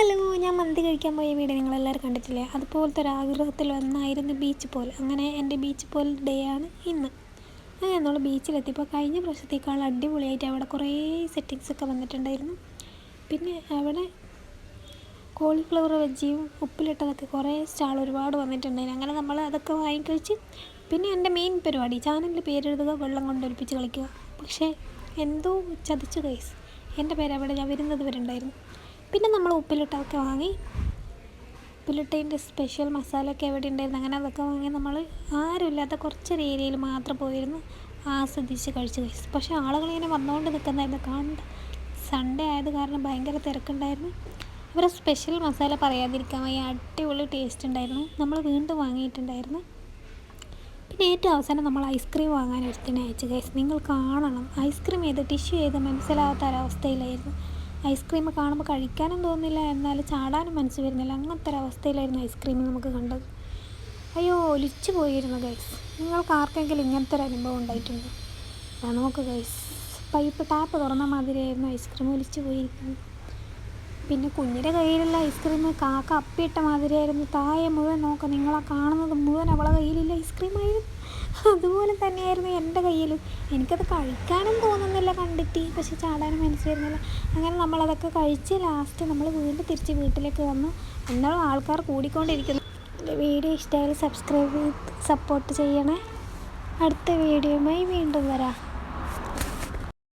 Hello ഞാൻ മന്തി കഴിക്കാൻ പോയ വീട് നിങ്ങളെല്ലാവരും കണ്ടിട്ടില്ലേ? അതുപോലത്തെ ഒരു ആഗ്രഹത്തിൽ വന്നായിരുന്നു ബീച്ച് പോൽ അങ്ങനെ എന്റെ ബീച്ച് പോൽ ഡേ ആണ് ഇന്ന്. അങ്ങനെ നമ്മൾ ബീച്ചിലെത്തിയപ്പോൾ കഴിഞ്ഞ പ്രാവശ്യത്തേക്കാൾ അടിപൊളിയായിട്ട് അവിടെ കുറേ സെറ്റിങ്സ് ഒക്കെ വന്നിട്ടുണ്ടായിരുന്നു. പിന്നെ അവിടെ കോളിഫ്ലവർ വെജിയും ഉപ്പിലിട്ടതൊക്കെ കുറേ സ്റ്റാൾ ഒരുപാട് വന്നിട്ടുണ്ടായിരുന്നു. അങ്ങനെ നമ്മൾ അതൊക്കെ വാങ്ങിക്കഴിച്ച് പിന്നെ എന്റെ മെയിൻ പരിപാടി ചാനലിൽ പേരെഴുതുക വെള്ളം കൊണ്ട് ഒലിപ്പിച്ച് കളിക്കുക. പക്ഷേ എന്തോ ചതിച്ചു കൈസ് എന്റെ പേര് ഞാൻ വരുന്നത് വരെ ഉണ്ടായിരുന്നു. പിന്നെ നമ്മൾ ഉപ്പിലിട്ടതൊക്കെ വാങ്ങി. ഉപ്പിലിട്ടതിന്റെ സ്പെഷ്യൽ മസാല ഒക്കെ എവിടെ ഉണ്ടായിരുന്നു അങ്ങനെ അതൊക്കെ വാങ്ങി നമ്മൾ ആരുമില്ലാത്ത കുറച്ചൊരു ഏരിയയിൽ മാത്രം പോയിരുന്നു. ആസ്വദിച്ച് കഴിച്ച് കഴിച്ചു. പക്ഷേ ആളുകളിങ്ങനെ വന്നുകൊണ്ട് നിൽക്കുന്നതായിരുന്നു. കണ്ട സൺഡേ ആയത് കാരണം ഭയങ്കര തിരക്കുണ്ടായിരുന്നു. അവരെ സ്പെഷ്യൽ മസാല പറയാതിരിക്കാൻ വയ്യ. അടിപൊളി ടേസ്റ്റ് ഉണ്ടായിരുന്നു. നമ്മൾ വീണ്ടും വാങ്ങിയിട്ടുണ്ടായിരുന്നു. പിന്നെ ഏറ്റവും അവസാനം നമ്മൾ ഐസ്ക്രീം വാങ്ങാൻ ഒരുത്തിനെ അയച്ചു. ഗൈസ് നിങ്ങൾ കാണണം. ഐസ്ക്രീം ചെയ്ത് ടിഷ്യൂ ചെയ്ത് മനസ്സിലാവാത്ത ഒരവസ്ഥയിലായിരുന്നു. ഐസ്ക്രീം കാണുമ്പോൾ കഴിക്കാനും തോന്നില്ല എന്നാൽ ചാടാനും മനസ്സ് വരുന്നില്ല. അങ്ങനത്തെ ഒരവസ്ഥയിലായിരുന്നു ഐസ്ക്രീം നമുക്ക് കണ്ടത്. അയ്യോ ഒലിച്ചു പോയിരുന്നു ഗൈസ് നിങ്ങൾക്ക് ആർക്കെങ്കിലും ഇങ്ങനത്തെ ഒരു അനുഭവം ഉണ്ടായിട്ടുണ്ടോ? ആ നോക്ക് ഗൈസ് പൈപ്പ് ടാപ്പ് തുറന്ന മാതിരിയായിരുന്നു ഐസ്ക്രീം ഒലിച്ചു പോയിരിക്കുന്നത്. പിന്നെ കുഞ്ഞിന്റെ കയ്യിലുള്ള ഐസ്ക്രീം കാക്ക അപ്പിയിട്ട മാതിരിയായിരുന്നു. താഴെ മുഴുവൻ നോക്കാം നിങ്ങളാ കാണുന്നത് മുഴുവൻ അവളെ കയ്യിലുള്ള ഐസ്ക്രീമായിരുന്നു. അതുപോലെ തന്നെയായിരുന്നു എന്റെ കയ്യിലും. എനിക്കത് കഴിക്കാനും തോന്നുന്നില്ല കണ്ടിട്ട്. പക്ഷെ ചാടാനും മനസ്സ് വരുന്നില്ല. അങ്ങനെ നമ്മളതൊക്കെ കഴിച്ച് ലാസ്റ്റ് നമ്മൾ വീണ്ടും തിരിച്ച് വീട്ടിലേക്ക് വന്നു. എന്നാലും ആൾക്കാർ കൂടിക്കൊണ്ടിരിക്കുന്നു. എന്റെ വീഡിയോ ഇഷ്ടമായാലും സബ്സ്ക്രൈബ് ചെയ്ത് സപ്പോർട്ട് ചെയ്യണേ. അടുത്ത വീഡിയോയുമായി വീണ്ടും വരാം.